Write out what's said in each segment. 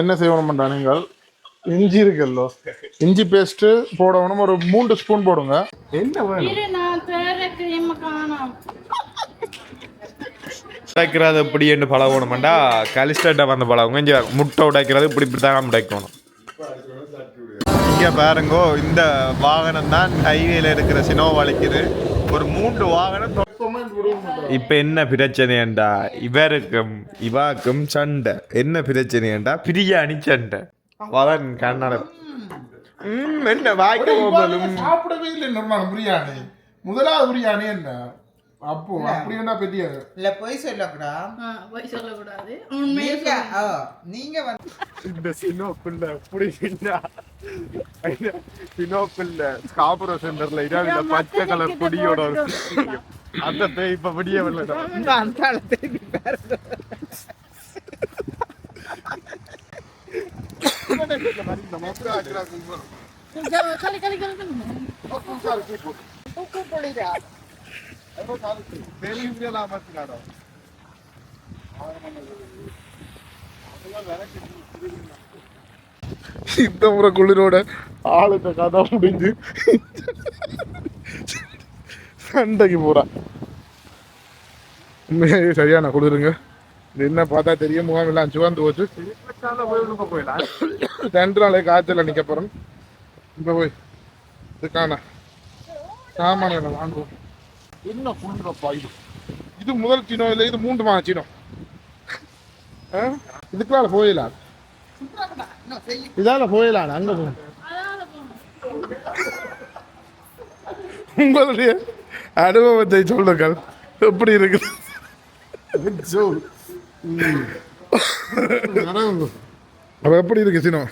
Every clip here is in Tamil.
என்ன செய்யணும்டா நீங்கள்? இஞ்சி இருக்குல்லோ? இஞ்சி பேஸ்ட் போடணும் ஒரு மூன்று ஸ்பூன் போடுங்க. என்ன வேணும். உடைக்கிறது எப்படி என்று பழகணுமெண்டா கலிஸ்டர்ட்ட வந்து பழகுங்க. இங்கே முட்டை உடைக்கிறது இப்படி இப்படி தான் உடைக்கணும். இங்கே பாருங்கோ இந்த வாகனம் தான் ஹைவேல இருக்கிற சினோ வலிக்குது ஒரு மூன்று வாகனம் இப்போ என்ன பிரச்சனைண்டா இவருக்கும் இவாக்கும் சண்டை. என்ன பிரச்சனைண்டா பிரியாணி சண்டை. வதன் கண்ணாட ம், என்ன வாய்க்க சாப்பிடவே இல்லை நிர்மாணம். பிரியாணி. முதலாவது பிரியாணி என்ன? அப்போ அப்படி என்ன பெரிய இல்ல பொய் சொல்லக்கூடாது பொய் சொல்லக்கூடாது. உண்மையை நீங்க வந்து இந்த சினோக்குள்ள புடிக்கின்றா சினோக்குள்ள ஸ்காபுரோ சென்டர்ல இந்த பச்சை கலர் கொடியோட அந்த பேய் இப்ப விடியவில்லை இந்த அந்த களி. இந்த முறை குளிரோட ஆளுக்கு கதை முடிஞ்சு சண்டைக்கு போறா. உண்மையாவே சரியான இது என்ன பார்த்தா தெரியும் முகம் எல்லாம் சிவந்து போச்சு. ரெண்டு நாளே காய்ச்சல நிக்க போறோம். இப்ப போய். இதுக்கான சாமான வாங்குவோம். என்ன குளிரப்பா இது? இது முதல் சினோ இல்லை இது மூன்று மா சினோ ஆ? இதுக்குள்ளால போயிடலாம் இதால போயிடலாம் அங்க போகணும். உங்களுடைய அனுபவத்தை சொல்லுங்கள். எப்படி இருக்குது. அப்ப எப்படி இருக்கு சினோ?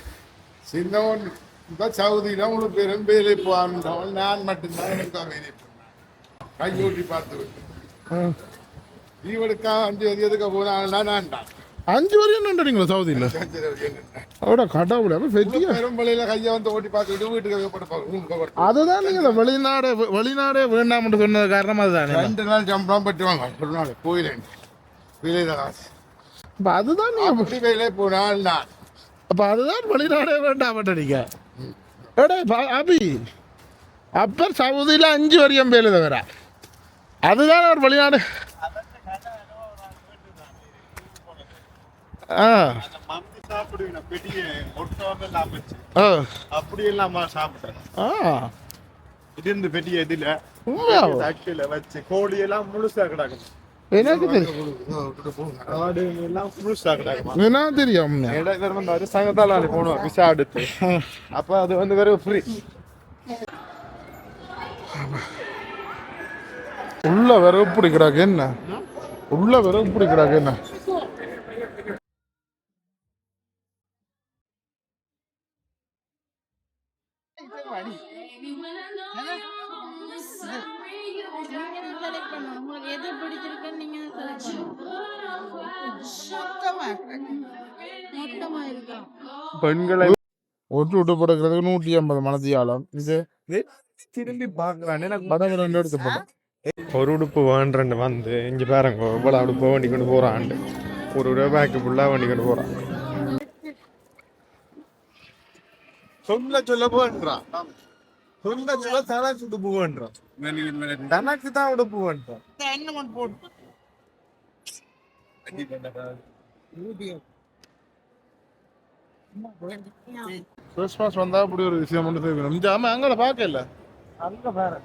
சின்னவன் இந்த சவுதியில உங்களுக்கு பெரும் வேலை போன்றவன் நான் மட்டும்தான் எனக்கு வேலை கையோட்டி பார்த்து விட்டு. இவனுக்கா அஞ்சு எதுக்கு போனாங்கன்னா நான் தான் அஞ்சு வரையும் நின்றுறீங்களா சவுதியில்? அவட கடவுள் அப்ப பெரிய பெரும் வழியில கையை வந்து ஓட்டி பார்த்துக்கிட்டு வீட்டுக்கு அதுதான் நீங்க இந்த வெளிநாடு வெளிநாடே வேண்டாம்னு சொன்னது காரணம் அதுதானே? ரெண்டு நாள் சம்பளம் பட்டுவாங்க ஒரு நாள் கோயிலேன் வேலையில காசு அப்ப அதுதான் நீங்க அப்படி போனால் நான். அப்ப அதுதான் வெளிநாடே வேண்டாம் நீங்க. எடே பா- அபி அப்பர் சவுதியில் அஞ்சு வரையும் பேரு தவிர அதுதான் ஒரு வெளிநாடு ஆ. சாப்பிடுவீங்க பெரிய ஒட்டோன்னு எல்லாம் வச்சு. ஆ. அப்படி இல்லாம சாப்பிட்டேன் இருந்து பெரிய இதுல? தட்டில வச்சு கோழி எல்லாம் முழுசா கிடக்கும் எனக்கு தெரியும்? என்ன தெரியும்? இடையில வந்து ஒரு சங்கத்தால போனோம் விசா எடுத்து. அப்ப அது வந்து வெறும் ஃப்ரீ உள்ள வேற எப்படி கிடக்கு என்ன? உள்ள வேற எப்படி கிடக்கு என்ன? பெண்களை ஒட்டு விட்டு படுக்கிறதுக்கு நூற்றி ஐம்பது மனதியாலம் இது திரும்பி பாக்குறான் எனக்கு படம் ரெண்டு எடுத்து போட்டோம் ஒரு உடுப்பு வேண்டன்னு வந்து இங்க பாருங்க இவ்வளவு உடுப்பு வண்டி கொண்டு போறான் ஒரு ரூபாய்க்கு ஃபுல்லா வண்டி கொண்டு போறான். சொல்ல சொல்ல போன்றான் சொல்ல சொல்ல தனக்கு உடுப்பு வேண்டான் தனக்கு தான் உடுப்பு வேண்டான் கொண்டு போட்டு. கிறிஸ்மஸ் வந்தா அப்படி ஒரு விஷயம் செய்யணும் இந்த ஆமா அங்கே பார்க்கல அங்க பாரு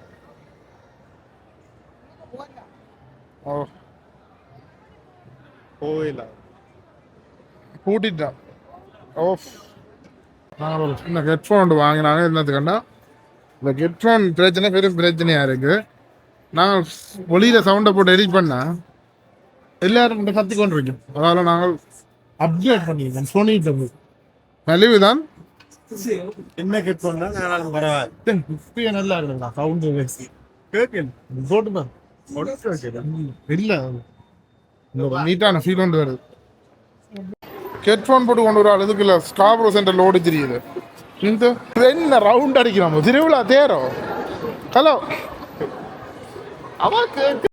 ஓ. கோயிலா? பூட்டிட்டான். ஓஃப். நாங்கள் ஒரு சின்ன ஹெட்ஃபோன் ஒன்று வாங்கினாங்க. என்னத்துக்கண்டா இந்த ஹெட்ஃபோன் பிரச்சனை பெரும் பிரச்சனையாக இருக்குது நாங்கள் வெளியில் சவுண்டை போட்டு எடிட் பண்ணால் எல்லாரும் கத்தி கொண்டு இருக்கோம் அதனால் நாங்கள் அப்டேட் பண்ணியிருக்கோம். சோனிகிட்ட போய். மலிவு தான் என்ன கட் பண்ணா நானும் பரவாயில்ல இப்பயே நல்லா இருக்குங்களா சவுண்டு வச்சு. கேட்கல போட்டுதான் இல்லை நீட்டான ஃபீல் ஒன்று வருது. ஹெட்ஃபோன் போட்டு கொண்டு வர இதுக்குள்ள ஸ்காப்ரோ சென்டர்ல ஓடி தெரியுது. இந்த என்ன ரவுண்ட் அடிக்கிறோம் திருவிழா தேரோ ஹலோ அவ கேட்க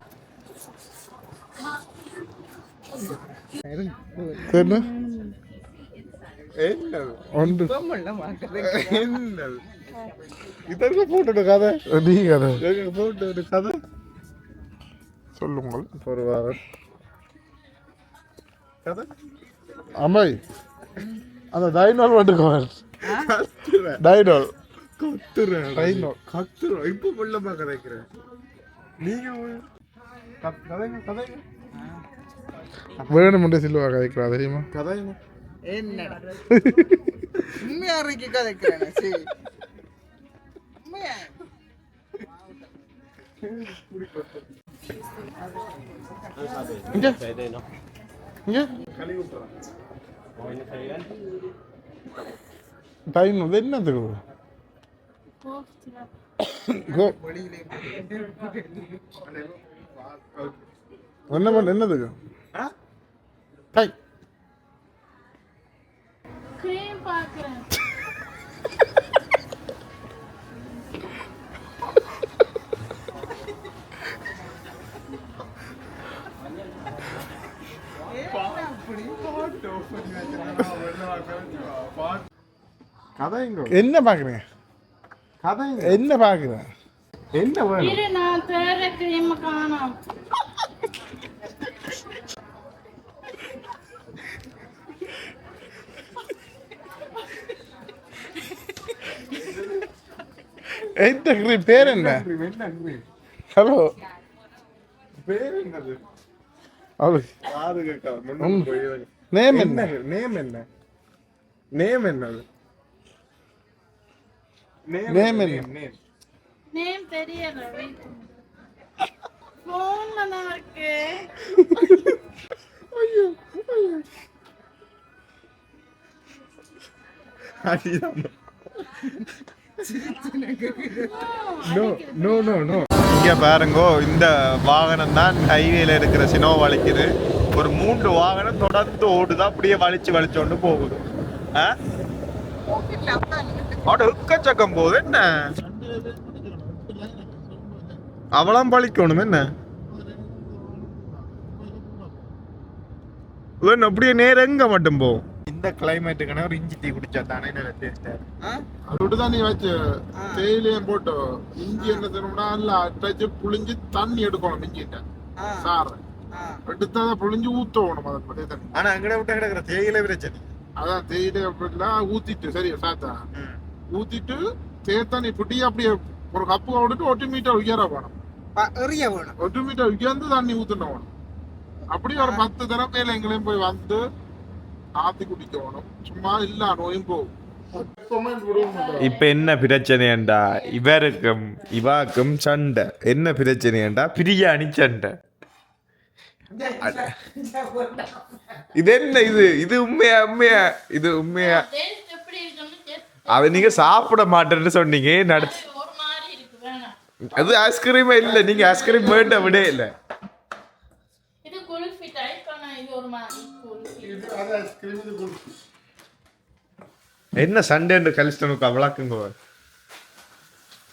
போட்டு கதை? நீ கதை. இதற்கு போட்டு ஒரு கதை? சொல்லுங்கள். வாரம். கதை? அம்மாய் அந்த டைனோல் வந்துக்குவார் டைனோல். கத்துறேன். டைனோல். கத்துறோம் இப்போ வெள்ளமா கதைக்கிறேன் நீங்க கத்- கதைங்க கதைங்க. வேணுமென்று சில்வா கதைக்கிறா தெரியுமா? கதைங்க. என்னடா உண்மையா இருக்கு கதைக்கிறேன் சரி உண்மையா இங்க இங்க டைனோல் என்னதுக்கு கோ என்ன பண்ண என்னதுக்கு டை கிரீம் பார்க்குறேன் கதைங்க என்ன பாக்குறீங்க கதைங்க என்ன பாக்குறேன் என்ன வேணும் இரு நான் தேர கிரீம் காணோம் எந்த கிரீம் பேர் என்ன? ஹலோ பேர் என்னது? நேம் என்ன நேம் என்ன? நேம் என்னது? Name என்ன? நேம் நேம் ஃபோன்ல தான் இருக்கு. நோ நோ நோ பாருங்கோ இந்த வாகனம் தான் ஹைவேல இருக்கிற சினோ வலிக்குது ஒரு மூன்று வாகனம் தொடர்ந்து ஓடுது அப்படியே வலிச்சு வலிச்சோன்னு போகுது. ஆ? அட போகுது என்ன? அவளாம் பழிக்கணும் என்ன? அப்படியே நேரம் எங்க மட்டும் போகும் இந்த கிளைமேட்டுக்கான ஒரு இஞ்சி டீ குடிச்சா தானே நல்ல டேஸ்டா அதோட தான் நீ வச்சு தேயிலையும் போட்டு இஞ்சி என்ன செய்யணும்னா இல்ல அட்டாச்சு புளிஞ்சு தண்ணி எடுக்கணும் இஞ்சிட்ட. சாறு. எடுத்து அதை புளிஞ்சு ஊத்தணும் அதன் பத்தி தண்ணி. ஆனா அங்கட விட்டு கிடக்குற தேயிலை பிரச்சனை அதான் தேயிலை அப்படிலாம் ஊத்திட்டு சரியா சாத்தா? ஊத்திட்டு தேத்தண்ணி புட்டி அப்படியே ஒரு கப்பு விட்டுட்டு ஒட்டு மீட்டர் உயர வேணும். எறிய வேணும். ஒட்டு மீட்டர் உயர்ந்து தண்ணி ஊத்தணும். வேணும் அப்படி ஒரு பத்து தடவை மேல எங்களையும் போய் வந்து ஆத்தி குடிக்கணும் சும்மா இல்ல நோயும் போகும். இப்ப என்ன பிரச்சனைண்டா இவருக்கும் இவாக்கும் சண்டை என்ன பிரச்சனைண்டா பிரியாணி சண்டை இது என்ன இது இது உண்மையா உண்மையா இது உண்மையா அவ நீங்க சாப்பிட மாட்டேன்னு சொன்னீங்க நடத்து அது ஐஸ்கிரீமே இல்ல நீங்க ஐஸ்கிரீம் வேண்ட விட இல்ல இது குல்ஃபி டைப் ஆனா இது ஒரு மாதிரி என்ன சண்டைன்னு கலிஸ்டனுக்கு விளக்குங்க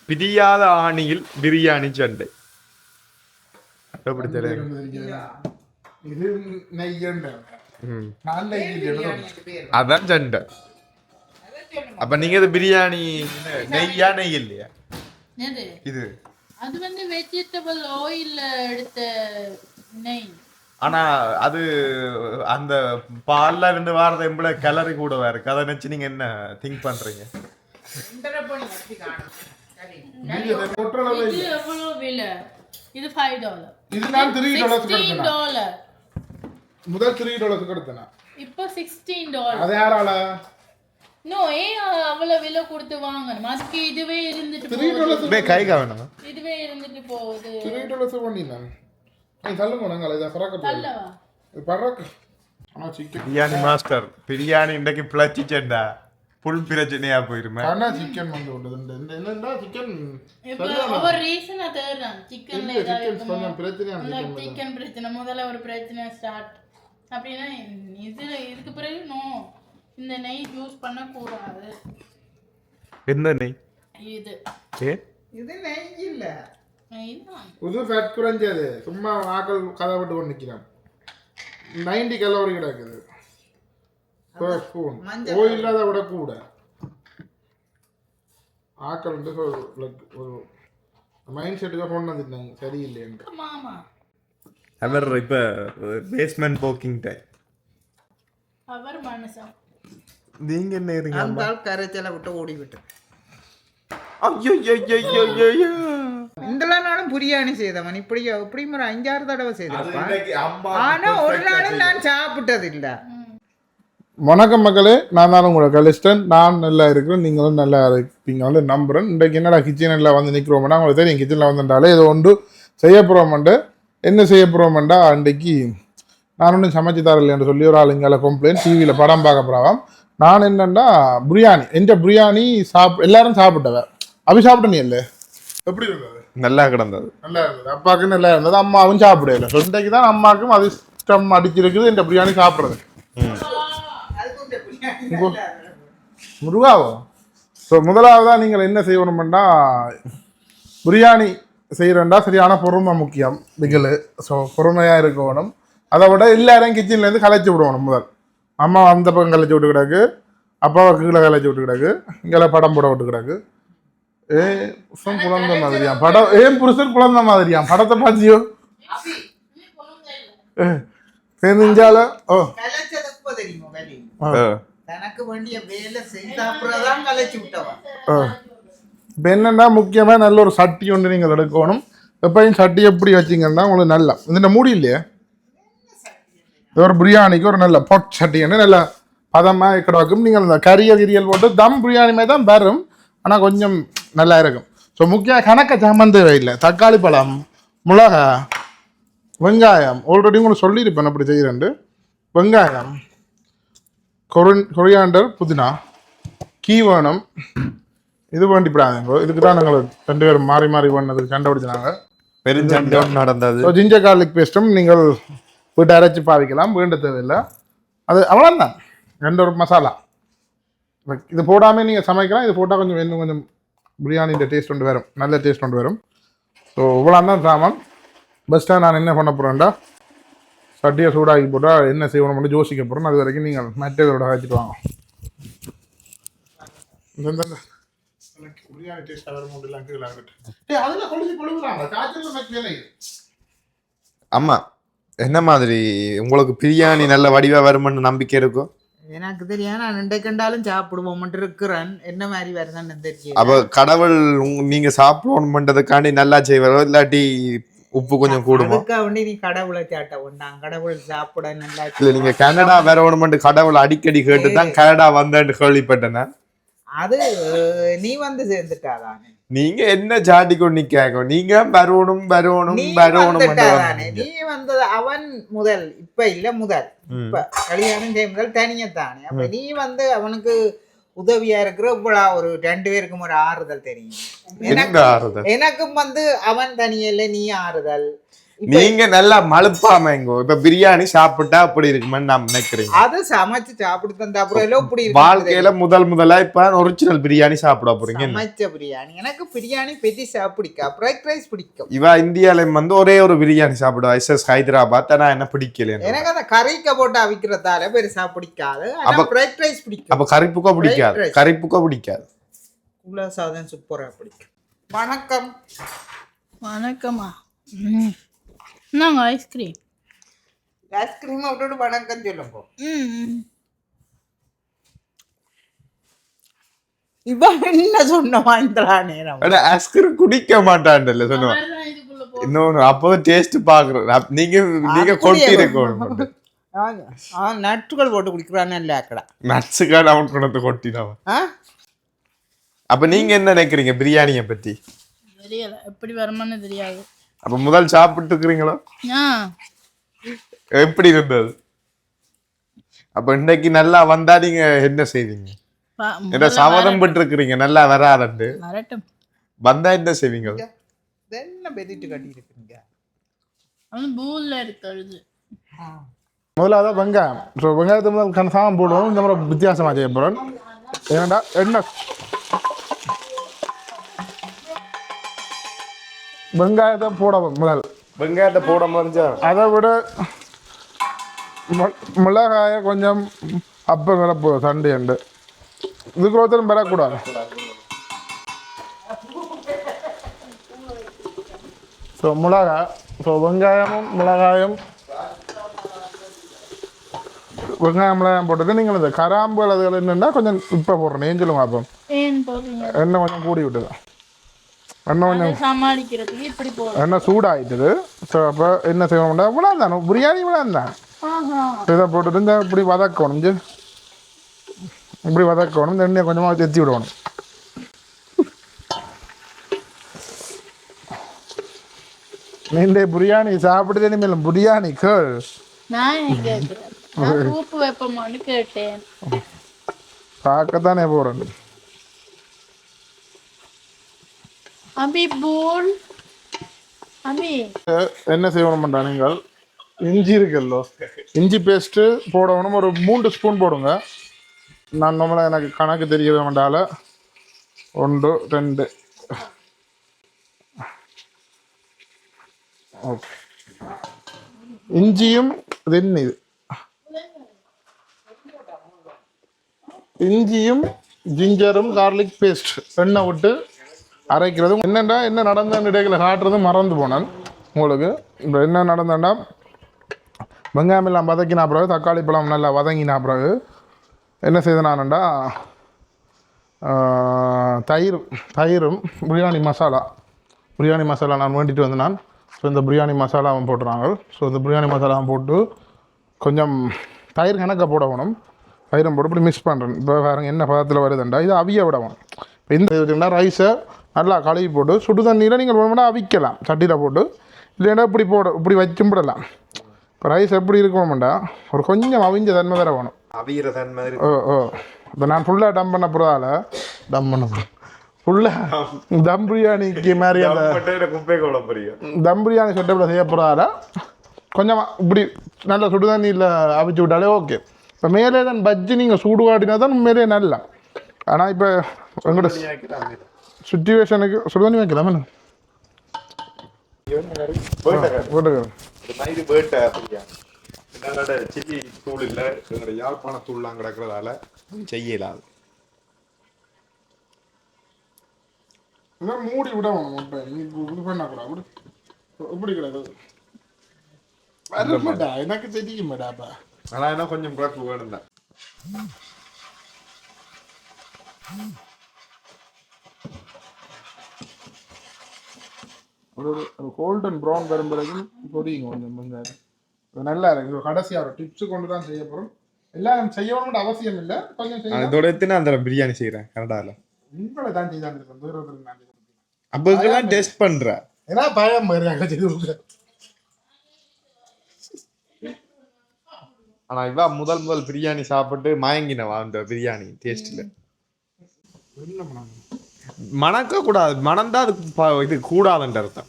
பிரியாத ஆணியில் பிரியாணி சண்டை எப்படி தெரியும்? அதான் சண்டை அப்ப நீங்க இது பிரியாணி நெய்யா நெய் இல்லையா இது அது வந்து வெஜிடபிள் ஆயில்ல எடுத்த நெய் ஆனா அது அந்த பால்ல இருந்து வாரத எம்பள கலரி கூட வேற அதை நினைச்சு நீங்க என்ன திங்க் பண்றீங்க? நீங்க இதை கொட்டுறளவு இது எவ்வளவு விலை? இது ஃபைவ் டாலர் இது நான் த்ரீ டாலர்ஸ் சிக்ஸ்டீன் கொடுத்தேன்? டாலர் முதல் த்ரீ டாலர்ஸ் கொடுத்தேன்? இப்போ சிக்ஸ்டீன் டாலர் அது யாரால? நோ ஏன் அவ்வளவு விலை கொடுத்து வாங்கணும்? அதுக்கு இதுவே இருந்துட்டு த்ரீ டாலர்ஸ் கை காவணும் இதுவே இருந்துட்டு போகுது. Three dollars biryani master biryani இன்றைக்கு பிளச்சிச்சேன்டா புல் பிரச்சனையா போயிருமே? ஆனால் சிக்கன் வந்து விட்டது இந்த இந்த என்னன்னா சிக்கன் ஒவ்வொரு ரீசனா தேடுறான் அந்த chicken தான். சிக்கன் பிரச்சனை முதல்ல ஒரு பிரச்சனை ஸ்டார்ட் அப்படின்னா இதுல இதுக்கு பிறகு நோ இந்த நெய் யூஸ் பண்ணக்கூடாது. எந்த நெய்? இது. ஏ? இது நெய் இல்ல. புது ஃபேட் குறைஞ்சது. சும்மா ஆக்கள் கதை விட்டு கொண்டு நிற்கிறான். நைன்டி கலோரி கிடக்குது. ஓ இல்லாத விட கூட. ஆக்கள் வந்து ஒரு மைண்ட் செட்டுக்காக கொண்டு வந்துட்டாங்க. சரியில்லைன்ட்டு. மாமா. அவர் இப்போ பேஸ்மெண்ட் போக்கிங் டைம் அவர் மனசா நீங்க என்ன இருங்க அந்த ஆள் கரைச்சலை விட்டு ஓடி விட்டு ஐயோ ஐயோ ஐயோ ஐயோ இந்த நாளும் பிரியாணி செய்தவன். இப்படி இப்படி ஒரு அஞ்சாறு தடவை செய்திருப்பான். அம்மா ஆனா ஒரு நாளும் நான் சாப்பிட்டது இல்ல வணக்கம் மக்களே நான் தான் உங்களோட கலிஸ்டன் நான் நல்லா இருக்கிறேன் நீங்களும் நல்லா இருப்பீங்க. வந்து நம்புறேன். இன்றைக்கு என்னடா கிச்சனில் வந்து நிற்கிறோம்னா உங்களுக்கு தெரியும். கிச்சனில் வந்துட்டாலே ஏதோ ஒன்று செய்ய போகிறோம்ண்டு என்ன செய்ய போகிறோம்டா அன்றைக்கு நான் ஒன்றும் சமைச்சு தரலைன்னு சொல்லி ஒரு ஆள் இங்கே கம்ப்ளைண்ட் டிவியில் படம் பார்க்க போகிறான் நான் என்னன்னா பிரியாணி. எந்த பிரியாணி சாப் எல்லாரும் சாப்பிட்டவ. அவி சாப்பிட்ட நீ இல்லை? எப்படி இருந்தது? நல்லா கிடந்தது. நல்லா இருந்தது. அப்பாவுக்கு நல்லா இருந்தது. அம்மாவும் சாப்பிடல. ஸோ இன்றைக்கு தான் அம்மாவுக்கும் அது இஷ்டம் அடிச்சிருக்குது இந்த பிரியாணி சாப்பிட்றது முருகாவோ? ஸோ முதலாவதாக நீங்கள் என்ன செய்யணும்னா பிரியாணி செய்கிறேன்டா சரியான பொறுமை முக்கியம். பிகிலு. ஸோ பொறுமையாக இருக்கணும். அதை விட எல்லாரும் கிச்சன்லேருந்து கலைச்சி விடணும் முதல். அம்மா அந்த பக்கம் கலைச்சி விட்டு கிடக்கு அப்பாவை கீழே கலைச்சி விட்டு கிடக்கு இங்கே படம் போட விட்டு கிடக்கு ஏ புருஷன் குழந்த மாதிரியா படம் ஏன் புருஷன் குழந்த மாதிரியா படத்தை பார்த்தியோ? தெரிஞ்சால ஓ. தனக்கு வேண்டிய வேலை செய்த அப்புறம் கலைச்சு விட்டவன் இப்போ என்னன்னா முக்கியமாக நல்ல ஒரு சட்டி ஒன்று நீங்கள் எடுக்கணும். எப்பயும் சட்டி எப்படி வச்சிங்கன்னா உங்களுக்கு நல்லா. இந்த மூடி இல்லையே? இது ஒரு பிரியாணிக்கு ஒரு நல்ல பொட் சட்டி நல்ல பதமாக கிடக்கும் நீங்கள் இந்த கரிய கிரியல் போட்டு தம் பிரியாணி மாதிரி தான் வரும். ஆனால் கொஞ்சம் நல்லா இருக்கும். ஸோ முக்கிய கணக்க சாமான் தேவையில்லை தக்காளி பழம் மிளகா வெங்காயம். ஆல்ரெடி உங்களுக்கு சொல்லியிருப்பேன் அப்படி செய்கிறேன்ட்டு. வெங்காயம் கொரின் கொரியாண்டர் புதினா கீ வேணும் இது வேண்டிப்படாதுங்க இதுக்கு தான் நாங்கள் ரெண்டு பேரும் மாறி மாறி பண்ணதுக்கு கண்டுபிடிச்சாங்க பெருஞ்சண்டை ஒண்ணு நடந்தது. ஸோ ஜிஞ்சர் கார்லிக் பேஸ்ட்டும் நீங்கள் வீட்டை அரைச்சி பாவிக்கலாம் வேண்ட தேவையில்லை. அது அவ்வளோதான் ரெண்டு ஒரு மசாலா. இது போடாமல் நீங்கள் சமைக்கலாம் இது போட்டால் கொஞ்சம் இன்னும் கொஞ்சம் பிரியாணின்ற டேஸ்ட் ஒன்று வரும். நல்ல டேஸ்ட் ஒன்று வரும். ஸோ இவ்வளோ தான் சாமான். பெஸ்ட்டாக நான் என்ன பண்ண போகிறேன்டா சட்டியை சூடாக்கி போட்டால் என்ன செய்வோம் மட்டும் யோசிக்க போகிறோம் அது வரைக்கும் நீங்கள் மெட்டீரியலோட வச்சுட்டு வாங்க. பிரியாணி டேஸ்ட்டாக வர முடியல என்ன மாதிரி? உங்களுக்கு பிரியாணி நல்ல வடிவா வரும்னு நம்பிக்கை இருக்கும் எனக்கு தெரியும் நான் ரெண்டை கண்டாலும் சாப்பிடுவோம் இருக்கிறேன். என்ன மாதிரி வருதுன்னு தெரியும் அப்ப கடவுள் நீங்க சாப்பிடணும்ன்றதுக்காண்டி நல்லா செய்வாரோ? இல்லாட்டி உப்பு கொஞ்சம் கூடுமா? அதுக்காக வேண்டி நீ கடவுளை சாட்ட வேண்டாம் கடவுள் சாப்பிட நல்லா இல்ல நீங்க கனடா வரணும்னு கடவுள் அடிக்கடி கேட்டு தான் கனடா வந்தேன்னு கேள்விப்பட்டேன் அது நீ வந்து சேர்ந்துட்டாதானே? நீங்க என்ன சாட்டி கொண்டு நிக்காங்க நீங்க வரணும் வரணும் வரணும் நீ வந்தது அவன் முதல். இப்ப இல்ல முதல். இப்ப கல்யாணம் செய்ய முதல் தனியத்தானே அப்ப நீ வந்து அவனுக்கு உதவியா இருக்கிற இவ்வளவு ஒரு ரெண்டு பேருக்கும் ஒரு ஆறுதல் தெரியும். எனக்கும் வந்து அவன் தனியல்ல நீ ஆறுதல். நீங்க நல்லா மழுப்பாமங்கோ. இப்ப பிரியாணி சாப்பிட்டா அப்படி இருக்குமென்னு நான் நினைக்கிறேன். அது சமைச்சு சாப்பிட்டு தந்த அப்புறம் இப்படி வாழ்க்கையில முதல் முதலா இப்ப ஒரிஜினல் பிரியாணி சாப்பிட போறீங்க? சமைச்ச பிரியாணி. எனக்கு பிரியாணி பெருசா பிடிக்கும். ஃப்ரைட் ரைஸ் பிடிக்கும். இவ இந்தியால வந்து ஒரே ஒரு பிரியாணி சாப்பிடுவா. எஸ்எஸ் ஹைதராபாத். ஆனா என்ன பிடிக்கல எனக்கு. அந்த கறிக்க போட்டு அவிக்கிறதால பெருசா பிடிக்காது. அப்ப- ஃப்ரைட் ரைஸ் பிடிக்கும். அப்ப கறிப்புக்கோ பிடிக்காது. கறிப்புக்கோ பிடிக்காது. உள்ள சாதம் சூப்பரா பிடிக்கும். வணக்கம். வணக்கம்மா. இந்தாங்க ஐஸ்கிரீம் ஐஸ்கிரீம் விட்டுட்டு வணக்கம் சொல்லுங்க. ம் இவ என்ன நேரம். ஆனா ஐஸ்கிரீம் குடிக்க இதுக்குள்ள போ இன்னொன்னு அப்போ டேஸ்ட் பாக்குறோம் நீங்க நீங்க கொட்டி இருக்கணும். நட்டுகள் போட்டு குடிக்கிறான்னு இல்ல அக்கடா. நட்ஸுக்கான அவன் கொண்டு கொட்டினவன் ஆ? அப்ப நீங்க என்ன நினைக்கிறீங்க பிரியாணியை பத்தி? தெரியல. எப்படி வருமானு தெரியாது. அப்ப முதல் சாப்பிட்டு இருக்கிறீங்களோ ஆ. எப்படி இருந்தது? அப்ப இன்னைக்கு நல்லா வந்தா நீங்க என்ன செய்வீங்க? என்ன சம்மதம் பட்டு இருக்கிறீங்க நல்லா வராதண்டு. வரட்டும். வந்தா என்ன செய்வீங்க? முதலாவது வெங்காயம். ஸோ வெங்காயத்தை முதல் கன்ஃபார்ம் போடுவோம். இந்த மாதிரி வித்தியாசமாக செய்ய போகிறோம் ஏன்னாடா என்ன வெங்காயத்தை போடவும் முதல். வெங்காயத்தை போட முடிஞ்சா? அதை விட மிளகாய கொஞ்சம் அப்போ கிடப்பு சண்டை உண்டு இதுக்கு ஒருத்தரும் பெறக்கூடாது. ஸோ மிளகாய் ஸோ வெங்காயமும் மிளகாயும் வெங்காயம் மிளகாயம் போட்டது நீங்கள் இந்த கராம்பு அதுகள் என்னென்னா கொஞ்சம் இப்போ போடுறேன். ஏன் போடுறீங்க? எண்ணெய் கொஞ்சம் கூடி விட்டுது எண்ணெய் கொஞ்சம் சமாளிக்கிறதுக்கு இப்படி போடுறோம் எண்ணெய் சூடாயிட்டுது ஸோ அப்போ என்ன செய்வோம்னா இவ்வளோ தானே பிரியாணி இவ்வளோ தான் இதை போட்டுட்டு இந்த இப்படி வதக்கணும். இப்படி வதக்கணும் இந்த எண்ணெயை கொஞ்சமாக தெத்தி விடணும் நீண்ட பிரியாணி சாப்பிட்டு இனிமேல் பிரியாணி கேள் நான் கேட்கிறேன் கேட்டேன் பார்க்கத்தானே போகிறேன் அபி போல் அபி. என்ன செய்யணும்டா நீங்கள்? இஞ்சி இருக்குல்லோ. இஞ்சி பேஸ்ட்டு போடணும். ஒரு மூன்று ஸ்பூன் போடுங்க. நான் நம்மள எனக்கு கணக்கு தெரிய வேண்டால ஒன்று ரெண்டு. ஓகே. இஞ்சியும் தென் இது. இஞ்சியும் ஜிஞ்சரும் கார்லிக் பேஸ்ட் எண்ணெய் விட்டு அரைக்கிறதும் என்னென்னா என்ன நடந்த இடையில காட்டுறதும் மறந்து போனேன். உங்களுக்கு இப்போ என்ன நடந்தேன்னா வெங்காயம் எல்லாம் வதக்கினா பிறகு தக்காளி பழம் நல்லா வதங்கினா பிறகு என்ன செய்தனானண்டா தயிர் தயிரும் பிரியாணி மசாலா பிரியாணி மசாலா நான் வேண்டிட்டு வந்து நான் ஸோ இந்த பிரியாணி மசாலாவும் போட்டுறாங்க. ஸோ இந்த பிரியாணி மசாலாவும் போட்டு கொஞ்சம் தயிர் கணக்க போட வேணும். தயிரும் போட்டு இப்படி மிக்ஸ் பண்ணுறேன் இப்போ வேறு என்ன பதத்தில் வருதுண்டா இது அவிய விடவும். இப்போ இந்த ரைஸை நல்லா கழுவி போட்டு சுடு தண்ணியில் நீங்கள் வேணும்னா அவிக்கலாம். சட்டியில் போட்டு இல்லைன்னா இப்படி போட இப்படி வச்சும் விடலாம் இப்போ ரைஸ் எப்படி இருக்கணும்டா ஒரு கொஞ்சம் அவிஞ்ச தன்மை வேற வேணும். அவிகிற தன்மை ஓ ஓ. இப்போ நான் ஃபுல்லாக டம் பண்ண போகிறதால டம் பண்ண ஃபுல்லாக தம் பிரியாணிக்கு மாதிரி அந்த குப்பை தம் பிரியாணி செட்டப்பில் செய்ய போகிறதால கொஞ்சம் இப்படி நல்ல சுடு தண்ணியில் அவிச்சு விட்டாலே ஓகே இப்போ மேலே தான் பஜ்ஜி நீங்கள் சூடு காட்டினா தான் உண்மையிலே நல்லா. ஆனால் இப்போ உங்களோட சுச்சுவேஷனுக்கு சுடு தண்ணி வைக்கலாம் எங்களோட சில்லி தூள் இல்ல? எங்களோட யாழ்ப்பாண தூள்லாம் கிடக்கிறதால செய்யலாது மூடி விட வேணும் முட்டை நீ இது- இது பண்ணக்கூடாது விடு. இப்படி கிடக்குது? வரமாட்டா எனக்கு தெரியுமாடாப்பா என்ன கொஞ்சம் குழப்பு வேணும் தான். ஒரு கோல்டன் ப்ரௌன் வரும் பிறகு பொரியுங்க கொஞ்சம் வெங்காயம் நல்லா இருக்கு. இது கடைசியாக ஒரு டிப்ஸ் கொண்டு தான் செய்ய போகிறோம் எல்லாம் செய்யணும்னு அவசியம் இல்லை. கொஞ்சம் இதோட எத்தனை அந்த பிரியாணி செய்யறேன் கனடால. உங்களை தான் செய்தான் இருக்கேன் செய்து அப்ப இதெல்லாம் டெஸ்ட் பண்ற. ஏன்னா பயம் மாதிரி அங்கே செய்து கொடுக்குறேன் ஆனா இவ முதல் முதல் பிரியாணி சாப்பிட்டு மயங்கினவா அந்த பிரியாணி டேஸ்ட்ல மணக்க கூடாது மணந்தா ப- இது கூடாதுன்ற அர்த்தம்.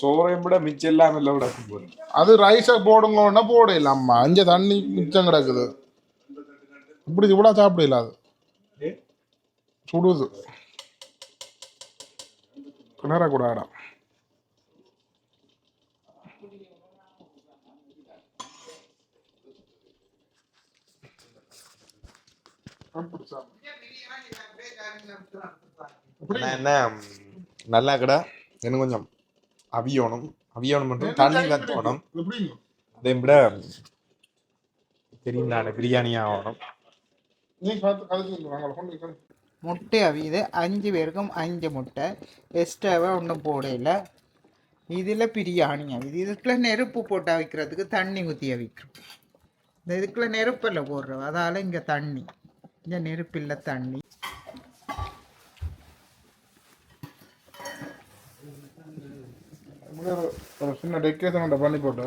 சோறையும் விட மிச்சம் இல்லாம இல்ல விட போறேன் அது ரைஸை போடுங்கன்னா போடல அம்மா அஞ்சு தண்ணி மிச்சம் கிடக்குது. இப்படி இவ்வளோ சாப்பிடல அது. சுடுது. கிணற கூடாடா அப்படி சாப்பிடு. நான் என்ன? ம், நல்லா கடை எனக்கு கொஞ்சம் அவியணும். அவியணும் மட்டும் தண்ணி கத்தணும் எப்படிங்க? அதை விட தெரியும் நான் பிரியாணி ஆகணும் முட்டை அவியுது. அஞ்சு பேருக்கும் அஞ்சு முட்டை. எக்ஸ்ட்ராவாக ஒன்றும் போடையில இதில் பிரியாணி அவிது இதுக்குள்ள நெருப்பு போட்டு அவிக்கிறதுக்கு தண்ணி ஊற்றி அவிக்கிறோம் இந்த இதுக்குள்ள நெருப்பில் போடுறோம் அதால் இங்கே தண்ணி. இங்கே நெருப்பில்ல தண்ணி. ஒரு சின்ன டெக்கரேஷன் பண்ணி போட்டு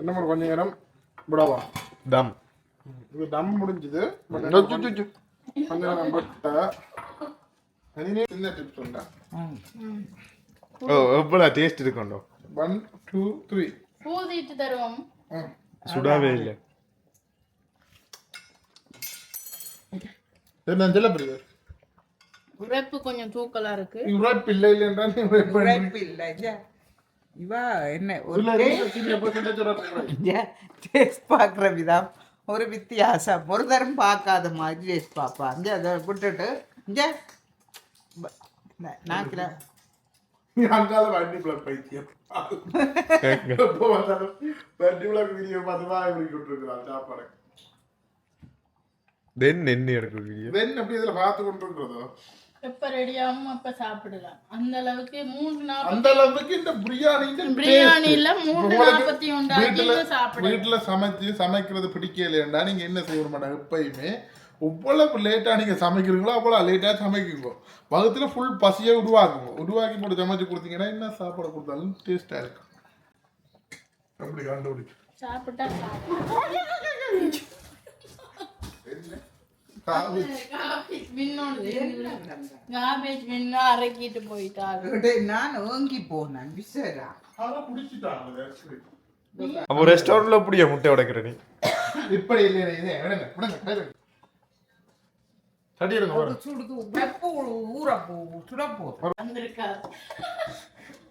என்ன மாதிரி கொஞ்ச நேரம் விடவா? தம் இது டம் முடிஞ்சுது. But கொஞ்ச நேரம் விட்ட இனி சின்ன டிப்ஸ் உண்டா? ஓ எவ்வளோ டேஸ்ட் இருக்குண்டோ? ஒன் டூ த்ரீ பூதிட்டு தருவோம். சுடாவே இல்லை என்ன ஜெல்லப்படி உரைப்பு கொஞ்சம் தூக்கலா இருக்கு. உழைப்பு இல்லை இல்லைன்றா நீ. உழைப்பு இல்லை. இவா என்ன இல்ல, இல்ல, பார்க்குற? விதம். ஒரு வித்தியாசம். ஒரு தரம் பார்க்காத மாதிரி டேஸ்ட் பார்ப்பா. இங்கே அதை விட்டுட்டு இங்கே. நாக்கில் நீ அங்கால வண்டி பிளாக் பைத்தியம். எப்போ வந்தாலும் வண்டி பிளாக் வீடியோ பார்த்து வா இப்படி விட்டுருக்குறான் சாப்பாடு. தென் என்ன எடுக்க வீடியோ வென் அப்படி இதுல பார்த்து கொண்டு இருக்கிறதோ எப்ப ரெடியாகும் அப்ப சாப்பிடலாம். அந்த அளவுக்கு நாற்பத்தி அந்த அளவுக்கு இந்த பிரியாணி பிரியாணில மூன்று நாற்பத்தி ஒன்று வீட்டுல சாப்பிடலாம். வீட்டுல சமைச்சு சமைக்கிறது பிடிக்கலையா நீங்க என்ன செய்ய மாட்டாங்க எப்பயுமே? எவ்வளவு லேட்டா நீங்க சமைக்கிறீங்களோ அவ்வளவு லேட்டா சமைக்குங்க. வகுத்துல ஃபுல் பசியை உருவாக்குங்க. உருவாக்கி போட்டு சமைச்சு கொடுத்தீங்கன்னா என்ன சாப்பாடு கொடுத்தாலும் டேஸ்டா இருக்கும். அப்படி கண்டுபிடிச்சு. சாப்பிட்டா காபேஜ். அரைக்கிட்டு போயிட்டாரு நான் ஓங்கி போனேன் விசரா. அப்போ ரெஸ்டாரண்ட்ல எப்படியா முட்டை உடைக்கிற நீ? இப்படி இல்லை இது விடுங்க விடுங்க. தடி எடுங்க ஒரு சுடுது வெப்ப ஊற போ சுட போதும் வந்திருக்காரு.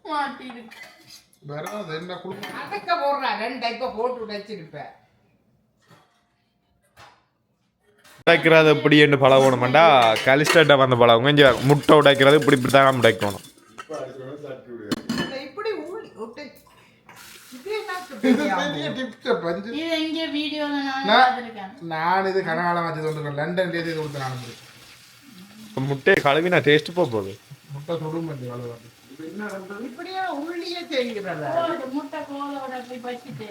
மாட்டிருக்கு. வராது என்ன குடும்பம் அடக்க போடுறேன் ரெண்டு டைப்பை போட்டு வச்சிருப்பேன் உடைக்கிறது எப்படி என்று பழகணுமெண்டா கலிஸ்டர்ட்ட வந்து பழகுங்க. இங்க முட்டை உடைக்கிறது இப்படி இப்படி தான் உடைக்கணும் நான் இது கனகாலம் வச்சு கொண்டு லண்டன்ல இது கொடுத்து நான் வந்து. இப்ப முட்டையை கழுவி நான் டேஸ்ட் போக போகுது. முட்டை சுடும் பண்ணி இப்படியா உள்ளியே கோலோட முட்டை கோலோட போய் வச்சுட்டு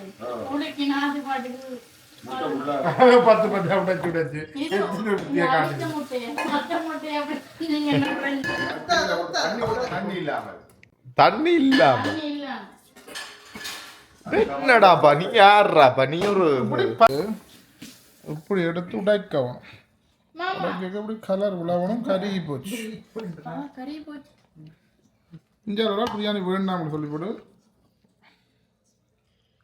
உனக்கு நாது பாட்டுக்கு பத்து பத்து உடைச்சு உடைச்சு இது திருப்தியா அடிச்ச முட்டையை மற்ற முட்டையை அப்படி நீங்க என்ன பண்றீங்க? தண்ணி இல்லாம. தண்ணி இல்லாம. தண்ணி இல்லாம. என்னடாப்பா நீ யாருடாப்பா நீ ஒரு இப்படி எடுத்து உடைக்கவும். இப்படி கலர் உழவணும் கருகி போச்சு. இந்தியாவில பிரியாணி வேண்டாம்னு சொல்லி போடு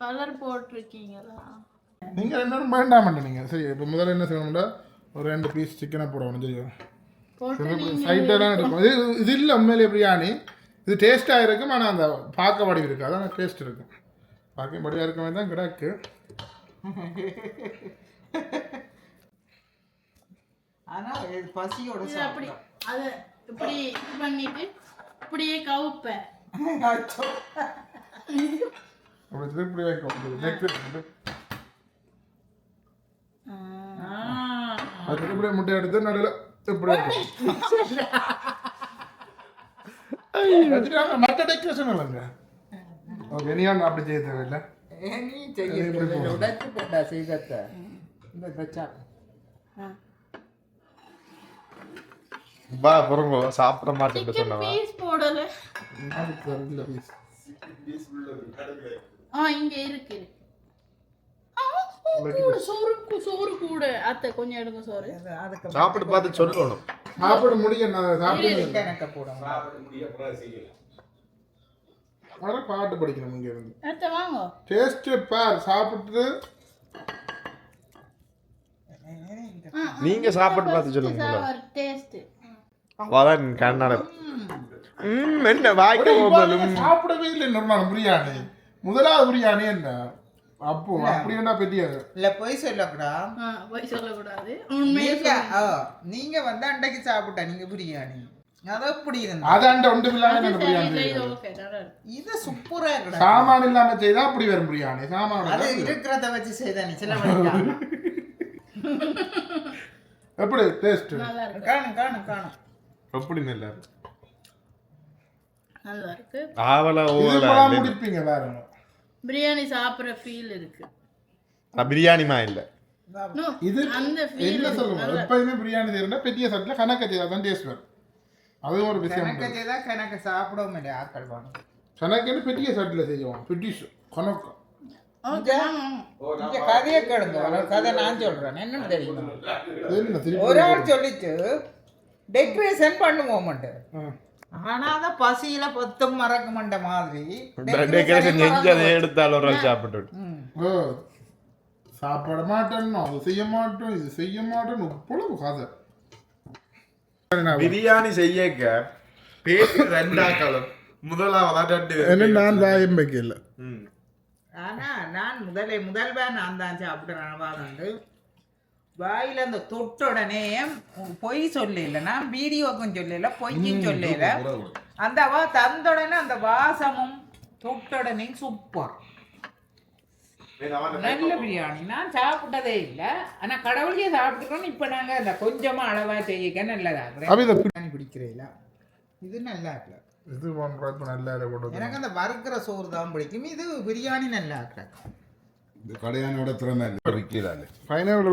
கலர் போட்டிருக்கீங்களா? நீங்க ரெண்டு பேரும் வேண்டாம் நீங்க. சரி இப்போ முதல்ல என்ன செய்யணும்னா ஒரு ரெண்டு பீஸ் சிக்கனை போடணும் சரியா? சைட்டெல்லாம் எடுக்கும் இது இது இல்லை உண்மையிலே பிரியாணி. இது டேஸ்ட்டாக இருக்கும் ஆனால் அந்த பார்க்க வடிவு இருக்கு. அதான் டேஸ்ட் இருக்கும். பார்க்க வடிவாக இருக்க மாதிரி தான் கிடக்கு. ஆனா இது பசியோட அப்படி அதை இப்படி இது பண்ணிட்டு இப்படியே கவுப்பேன் அப்படி திருப்பி வைக்கும். நெக்ஸ்ட் அது திருப்பி முட்டை எடுத்து நடுவில் இப்படி வச்சுட்டாங்க மற்ற டெக்கரேஷன் இல்லைங்க ஓகே நீ ஒன்று அப்படி செய்ய தேவையில்லை? நீ செய்ய உடைச்சு போட்டா செய்தத்த இந்த பா பொறுங்க. சாப்பிட மாட்டேன்னு சிக்கன் சொன்னவா பீஸ் போடல. அதுக்கு இல்லை பீஸ் ஆ இங்க இருக்கு. கூட, சோறு கூ- சோறு கூட. அத்தை கொஞ்சம் எடுங்க சோறு. அதுக்கு சாப்பிட்டு பார்த்து சொல்லணும் சாப்பிட முடிய நான் சாப்பிட எனக்கு போடுங்க. வர பாட்டு படிக்கணும் இங்கே இருந்து. அத்தை வாங்க. டேஸ்ட் பார் சாப்பிட்டு. நீங்க சாப்பிட்டு பார்த்து சொல்லுங்க. டேஸ்ட் ம். என்ன வாய்க்க போகலும் சாப்பிடவே இல்லை நார்மல். பிரியாணி. முதலாவது பிரியாணி என்ன? அப்போ அப்படி என்ன பெரிய இல்ல போய் சொல்லக்கூடா. போய் சொல்லக்கூடாது. உண்மையை நீங்க ஆ, நீங்க வந்து அன்றைக்கு சாப்பிட்டா நீங்க பிரியாணி. அது எப்படி இருந்தா அது அண்ட ஒன்று இல்லாம என்ன பிரியாணி இது செய்யறது? ஓகே நல்லா இருக்கு. இது சூப்பரா இருக்கடா. சாமான் இல்லாம செய்தா அப்படி வரும் பிரியாணி. சாமான் அது இருக்கிறத வச்சு செய்தா நீ சில மணிக்கா எப்படி? டேஸ்ட் நல்லா இருக்கு. காணும் காணும் காணும். எப்படி நல்லா நல்லா இருக்கு. ஆவலா ஓவலா முடிப்பீங்க வேற பிரியாணி சாப்பிடுற ஃபீல் இருக்கு. பிரியாணிமா இல்ல. இது அந்த ஃபீல் என்ன சொல்லுங்க எப்பயுமே பிரியாணி செய்யறா பெரிய சட்டில கணக்க செய்தா தான் டேஸ்ட் வரும் அதுவும் ஒரு விஷயம். கணக்கு. செய்தா கணக்கு சாப்பிடவும் இல்லையா ஆக்கள் வாங்க கணக்குன்னு பெரிய சட்டில செய்வோம். பெரிய கணக்கு. ஓகே இங்க கதையை கேளுங்க ஒரு கதை நான் சொல்றேன். என்னன்னு தெரியுமா? ஒரு ஆள் சொல்லிச்சு டெக்கரேஷன் பண்ணுவோம் ஆ. ஆனா தான் பசியில பொத்தும் மறக்க மாட்ட மாதிரி. டெக்கரேஷன் செஞ்சு அதை எடுத்தாலும் ஒரு சாப்பிட்டு சாப்பிட மாட்டேன்னு அது செய்ய மாட்டோம் இது செய்ய மாட்டோம் இவ்வளவு கதை. பிரியாணி செய்யக்க பேசி ரெண்டாக்களும் முதலாவதா என்ன நான் தாயம் வைக்கல. ஆனா நான் முதலே முதல்வா நான் தான் சாப்பிடுறேன் வாதாண்டு. வாயில அந்த தொட்ட உடனே பொய் சொல்லல நான் வீடியோக்கும் சொல்லல பொய்யும் சொல்லல அந்த வா தந்த உடனே அந்த வாசமும் தொட்ட உடனே சூப்பர் நல்ல பிரியாணி. நான் சாப்பிட்டதே இல்லை. ஆனா கடவுளையே சாப்பிட்டுக்கணும் இப்ப நாங்க அந்த கொஞ்சமா அளவா செய்யக்க நல்லதா? இதை பிரியாணி பிடிக்கிறீங்களா இது நல்லா இருக்குல்ல இது போன்ற இப்ப நல்லா போட்டு எனக்கு அந்த வறுக்கிற சோறு தான் பிடிக்கும். இது பிரியாணி நல்லா இருக்கு இந்த கடையானோட திறமை இல்லை ஃபைனல்